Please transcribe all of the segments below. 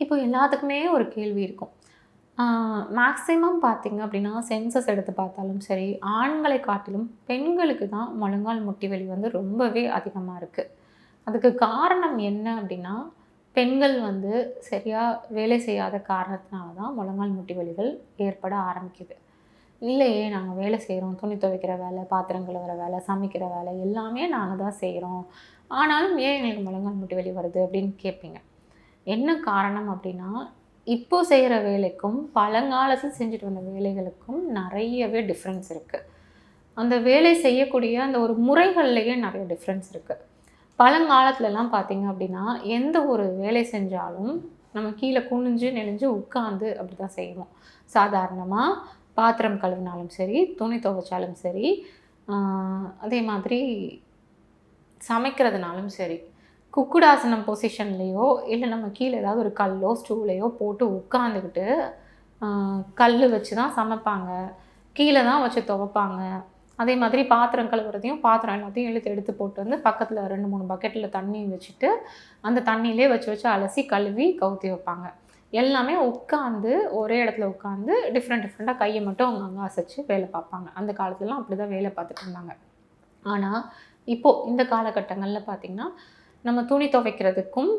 இப்போ எல்லாத்துக்குமே ஒரு கேள்வி இருக்கும். மேக்ஸிமம் பார்த்தீங்க அப்படின்னா சென்சஸ் எடுத்து பார்த்தாலும் சரி ஆண்களை காட்டிலும் பெண்களுக்கு தான் முழங்கால் முட்டி வலி வந்து ரொம்பவே அதிகமாக இருக்குது அதுக்கு காரணம் என்ன அப்படின்னா பெண்கள் வந்து சரியாக வேலை செய்யாத காரணத்தினால தான் முழங்கால் முட்டி வலிகள் ஏற்பட ஆரம்பிக்குது. இல்லையே நாங்கள் வேலை செய்கிறோம் துணி துவைக்கிற வேலை பாத்திரம் கழுவுற வேலை சமைக்கிற வேலை எல்லாமே நாங்கள் தான் செய்கிறோம் ஆனாலும் ஏன் எங்களுக்கு முழங்கால் முட்டி வலி வருது அப்படின்னு கேட்பீங்க என்ன காரணம் அப்படின்னா இப்போ செய்கிற வேலைக்கும் பழங்காலத்தில் செஞ்சுட்டு வந்த வேலைகளுக்கும் நிறையவே டிஃப்ரென்ஸ் இருக்குது அந்த வேலை செய்யக்கூடிய அந்த ஒரு முறைகள்லேயே நிறைய டிஃப்ரென்ஸ் இருக்குது பழங்காலத்துலலாம் பார்த்திங்க அப்படின்னா எந்த ஒரு வேலை செஞ்சாலும் நம்ம கீழே குனிஞ்சு நெளிஞ்சு உட்காந்து அப்படி தான் செய்வோம். சாதாரணமாக பாத்திரம் கழுவினாலும் சரி துணி துவைச்சாலும் சரி அதே மாதிரி சமைக்கிறதுனாலும் சரி குக்குடாசனம் பொசிஷன்லேயோ இல்லை நம்ம கீழே ஏதாவது ஒரு கல்லோ ஸ்டூலையோ போட்டு உட்காந்துக்கிட்டு கல் வச்சு தான் சமைப்பாங்க. கீழே தான் வச்சு துவைப்பாங்க. அதே மாதிரி பாத்திரம் கழுவுறதையும் பாத்திரம் எல்லாத்தையும் இழுத்து எடுத்து போட்டு வந்து பக்கத்தில் ரெண்டு மூணு பக்கெட்டில் தண்ணி வச்சுட்டு அந்த தண்ணியிலே வச்சு வச்சு அலசி கழுவி கவுத்தி வைப்பாங்க. எல்லாமே உட்காந்து ஒரே இடத்துல உட்காந்து டிஃப்ரெண்ட் டிஃப்ரெண்ட்டாக கையை மட்டும் அவங்க அங்கே அசைச்சு வேலை பார்ப்பாங்க. அந்த காலத்துலலாம் அப்படி தான் வேலை பார்த்துட்டு இருந்தாங்க. ஆனால் இப்போது இந்த காலகட்டங்களில் பார்த்திங்கன்னா நம்ம துணி துவைக்கிறதுக்கும்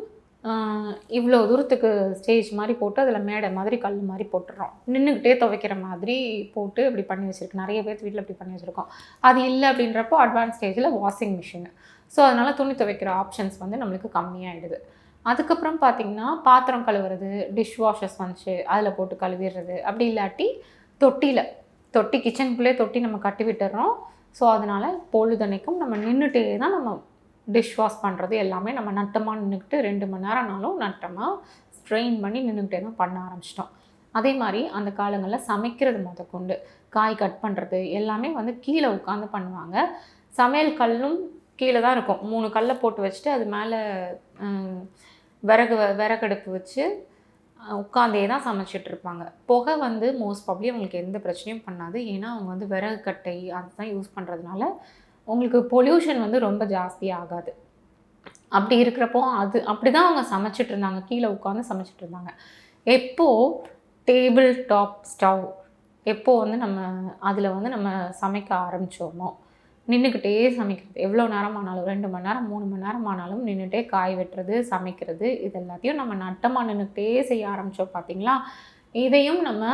இவ்வளோ தூரத்துக்கு ஸ்டேஜ் மாதிரி போட்டு அதில் மேடை மாதிரி கல் மாதிரி போட்டுடுறோம் நின்றுக்கிட்டே துவைக்கிற மாதிரி போட்டு இப்படி பண்ணி வச்சுருக்கு. நிறைய பேர் வீட்டில் இப்படி பண்ணி வச்சுருக்கோம். அது இல்லை அப்படின்றப்போ அட்வான்ஸ் ஸ்டேஜில் வாஷிங் மிஷின் ஸோ அதனால் துணி துவைக்கிற ஆப்ஷன்ஸ் வந்து நம்மளுக்கு கம்மியாகிடுது அதுக்கப்புறம் பார்த்திங்கன்னா பாத்திரம் கழுவுறது டிஷ் வாஷர்ஸ் வந்துச்சு அதில் போட்டு கழுவிடுறது. அப்படி இல்லாட்டி தொட்டியில் தொட்டி கிச்சனுக்குள்ளே தொட்டி நம்ம கட்டி விட்டுறோம். ஸோ அதனால் பொழுதனைக்கும் நம்ம நின்றுட்டே தான் நம்ம டிஷ் வாஷ் பண்ணுறது எல்லாமே நம்ம நட்டமாக நின்றுக்கிட்டு ரெண்டு மணி நேரம்னாலும் நட்டமாக ஸ்ட்ரெயின் பண்ணி நின்றுக்கிட்டே தான் பண்ண ஆரம்பிச்சிட்டோம். அதே மாதிரி அந்த காலங்களில் சமைக்கிறது முதற்கொண்டு காய் கட் பண்ணுறது எல்லாமே வந்து கீழே உட்காந்து பண்ணுவாங்க. சமையல் கல்லும் கீழே தான் இருக்கும். மூணு கல்லை போட்டு வச்சுட்டு அது மேலே விறகு வ- விறகடுப்பு வச்சு உட்காந்தே தான் சமைச்சிட்டு இருப்பாங்க. புகை வந்து மோஸ்ட் ப்ராப்ளி அவங்களுக்கு எந்த பிரச்சனையும் பண்ணாது. ஏன்னா அவங்க வந்து விறகு கட்டை அதுதான் யூஸ் பண்ணுறதுனால உங்களுக்கு பொல்யூஷன் வந்து ரொம்ப ஜாஸ்தி ஆகாது. அப்படி இருக்கிறப்போ அது அப்படி தான் அவங்க சமைச்சிட்டு இருந்தாங்க. கீழே உட்காந்து சமைச்சிட்டு இருந்தாங்க. எப்போது டேபிள் டாப் ஸ்டவ் எப்போது வந்து நம்ம அதில் வந்து நம்ம சமைக்க ஆரம்பித்தோமோ நின்றுக்கிட்டே சமைக்கிறது. எவ்வளோ நேரம் ஆனாலும் ரெண்டு மணி நேரம் மூணு மணி நேரம் ஆனாலும் நின்றுட்டே காய் வெட்டுறது சமைக்கிறது இது எல்லாத்தையும் நம்ம நட்டமாக நின்றுக்கிட்டே செய்ய ஆரம்பித்தோம் பார்த்தீங்களா இதையும் நம்ம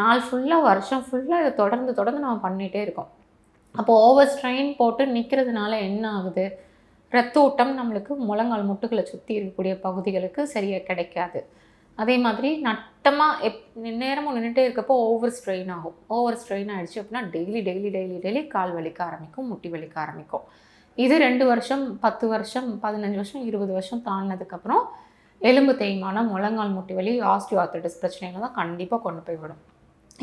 நாள் ஃபுல்லாக வருஷம் ஃபுல்லாக இதை தொடர்ந்து தொடர்ந்து நம்ம பண்ணிகிட்டே இருக்கோம். அப்போ ஓவர் ஸ்ட்ரெயின் போட்டு நிற்கிறதுனால என்ன ஆகுது? ரத்த ஓட்டம் நம்மளுக்கு முழங்கால் முட்டுகளை சுற்றி இருக்கக்கூடிய பகுதிகளுக்கு சரியாக கிடைக்காது. அதே மாதிரி நட்டமாக எப் நேரமும் நின்றுட்டே இருக்கப்போ ஓவர் ஸ்ட்ரெயின் ஆகும். ஓவர் ஸ்ட்ரெயின் ஆகிடுச்சு அப்படின்னா டெய்லி டெய்லி டெய்லி டெய்லி கால் வலிக்க ஆரம்பிக்கும் முட்டி வலிக்க ஆரம்பிக்கும். இது ரெண்டு வருஷம் பத்து வருஷம் பதினஞ்சு வருஷம் இருபது வருஷம் தாண்டினதுக்கப்புறம் எலும்பு தேய்மானம் முழங்கால் முட்டி வலி ஆஸ்டியோஆர்த்தடிஸ் பிரச்சனைகள் தான் கண்டிப்பாக கொண்டு போய் விடும்.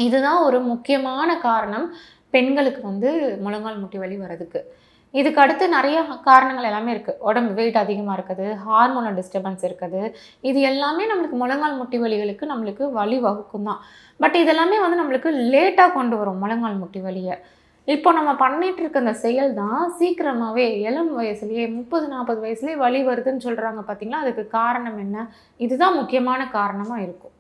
இதுதான் ஒரு முக்கியமான காரணம். பெண்களுக்கு வந்து முழங்கால் முட்டி வலி வர்றதுக்கு. இதுக்கு அடுத்து நிறைய காரணங்கள் எல்லாமே இருக்குது உடம்பு வெயிட் அதிகமாக இருக்குது ஹார்மோனல் டிஸ்டர்பன்ஸ் இருக்குது. இது எல்லாமே நம்மளுக்கு முழங்கால் முட்டி வலிகளுக்கு நம்மளுக்கு வலி வகுக்கும் தான். பட் இதெல்லாமே வந்து நம்மளுக்கு லேட்டாக கொண்டு வரும் முழங்கால் முட்டி வலியை. இப்போ நம்ம பண்ணிட்டு இருக்க இந்த செயல் தான் சீக்கிரமாகவே இளம் வயசுலேயே முப்பது நாற்பது வயசுலேயே வலி வருதுன்னு சொல்கிறாங்க பார்த்தீங்களா அதுக்கு காரணம் என்ன? இதுதான் முக்கியமான காரணமாக இருக்கும்.